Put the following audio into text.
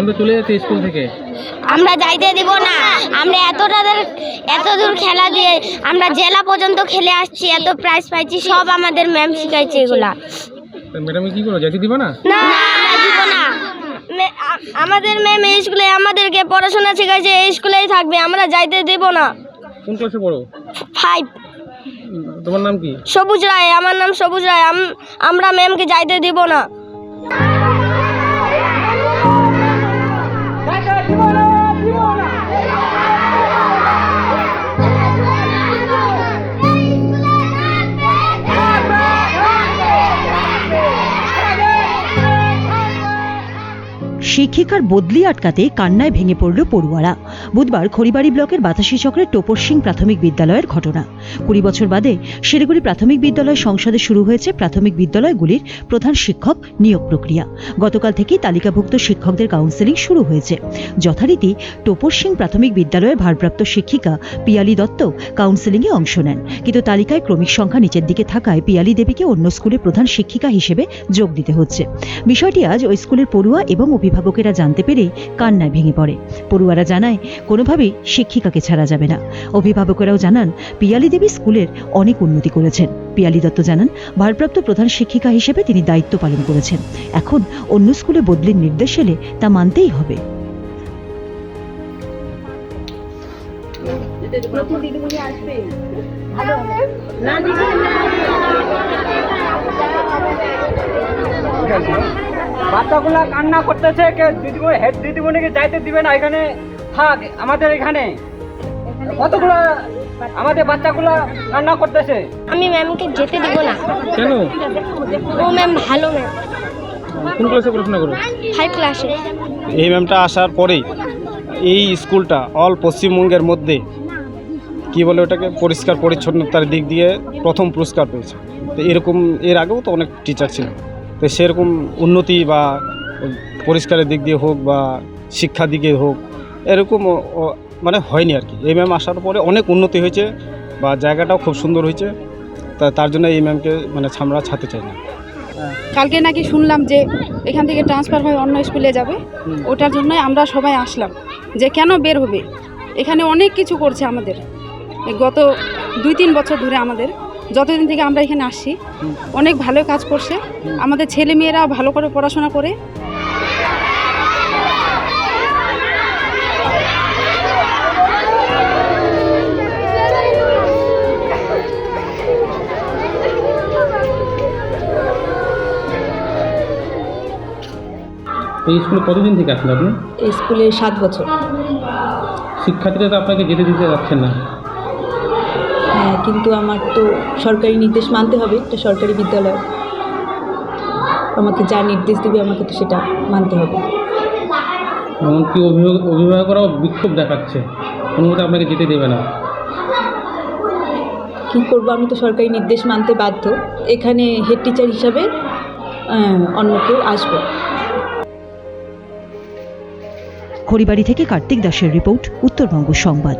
Madam তো চলে যাচ্ছে স্কুল থেকে। আমরা যাইতে দিব না। আমরা এতটা এত দূর খেলা দিয়ে আমরা জেলা পর্যন্ত খেলে আসছি এত প্রাইজ পাইছি সব আমাদের ম্যাম শিখাইছে এগুলা। ম্যাডাম কি করো যেতে দিবা না? না দিব না। আমাদের ম্যাম এই স্কুলে আমাদেরকে পড়াশোনা শেখাইছে এই স্কুলেই থাকবে আমরা যাইতে দেব না। কোন ক্লাসে পড়ো? ফাইভ তোমার নাম কি? সবুজ রায় আমার নাম সবুজ রায় আম- আমরা ম্যামকে যাইতে দিব না। শিক্ষিকার বদলি আটকাতে কান্নায় ভেঙে পড়ল পড়ুয়ারা। বুধবার খড়িবাড়ি ব্লকের বাতাসি চক্রের টোপর সিং প্রাথমিক বিদ্যালয়ের ঘটনা। কুড়ি বছর বাদে শিলিগুড়ি প্রাথমিক বিদ্যালয় সংসদে শুরু হয়েছে প্রাথমিক বিদ্যালয়গুলির প্রধান শিক্ষক নিয়োগ প্রক্রিয়া। গতকাল থেকেই তালিকাভুক্ত শিক্ষকদের কাউন্সেলিং শুরু হয়েছে। যথারীতি টোপর সিং প্রাথমিক বিদ্যালয়ের ভারপ্রাপ্ত শিক্ষিকা পিয়ালি দত্ত কাউন্সেলিংয়ে অংশ নেন। কিন্তু তালিকায় ক্রমিক সংখ্যা নিচের দিকে থাকায় পিয়ালি দেবীকে অন্য স্কুলে প্রধান শিক্ষিকা হিসেবে যোগ দিতে হচ্ছে। বিষয়টি আজ ওই স্কুলের পড়ুয়া এবং অভিভাবকেরা জানতে পেরেই কান্নায় ভেঙে পড়ে। পড়ুয়ারা জানায়, কোনোভাবেই শিক্ষিকাকে ছাড়া যাবে না। অভিভাবকেরাও জানান, পিয়ালি দেবী স্কুলের অনেক উন্নতি করেছেন। পিয়ালি দত্ত জানান, ভারপ্রাপ্ত প্রধান শিক্ষিকা হিসেবে তিনি দায়িত্ব পালন করেছেন। এখন অন্য স্কুলে বদলির নির্দেশ এলে তা মানতেই হবে। বাচ্চাগুলা কান্না করতেছে কে দিদিমণি হেড দিদিমণিকে যাইতে দিবে না এখানে থাক আমাদের এখানে। কতগুলো আমাদের বাচ্চাগুলা কান্না করতেছে? আমি ম্যামকে যেতে দিব না। কেন? ও ম্যাম ভালো ম্যাম কোন ক্লাসে পড়াশোনা করো? ফাইভ ক্লাসে এই ম্যামটা আসার পরেই এই স্কুলটা অল পশ্চিমবঙ্গের মধ্যে কি বলে ওটাকে পরিষ্কার পরিচ্ছন্নতার দিক দিয়ে প্রথম পুরস্কার পেয়েছে। তো এরকম এর আগেও তো অনেক টিচার ছিল তো সেরকম উন্নতি বা পরিষ্কারের দিক দিয়ে হোক বা শিক্ষা দিকে হোক এরকম মানে হয়নি আর কি। এই ম্যাম আসার পরে অনেক উন্নতি হয়েছে বা জায়গাটাও খুব সুন্দর হয়েছে তা তার জন্য এই ম্যামকে মানে আমরা ছাড়তে চাই না। কালকে নাকি শুনলাম যে এখান থেকে ট্রান্সফার হয়ে অন্য স্কুলে যাবে। ওটার জন্যই আমরা সবাই আসলাম যে কেন বের হবে? এখানে অনেক কিছু করছে আমাদের। গত দুই তিন বছর ধরে আমাদের। যতদিন থেকে আমরা এখানে আসছি অনেক ভালো কাজ করছে। আমাদের ছেলে মেয়েরা ভালো করে পড়াশোনা করে। এই স্কুলে কতদিন থেকে আসেন আপনি? এই স্কুলে সাত বছর। শিক্ষার্থীরা তো আপনাকে যেতে দিতে যাচ্ছেন না। কিন্তু আমার তো সরকারি নির্দেশ মানতে হবে এটা সরকারি বিদ্যালয়। আমাকে যা নির্দেশ দেবে আমাকে তো সেটা মানতে হবে। এমনকি অভিভাবক অভিভাবকরাও বিক্ষোভ দেখাচ্ছে। কোনো মতে আপনাকে যেতে দেবে না। কী করব? আমি তো সরকারি নির্দেশ মানতে বাধ্য। এখানে হেড টিচার হিসাবে অন্য কেউ আসবে। খড়িবাড়ি থেকে কার্তিক দাসের রিপোর্ট উত্তরবঙ্গ সংবাদ।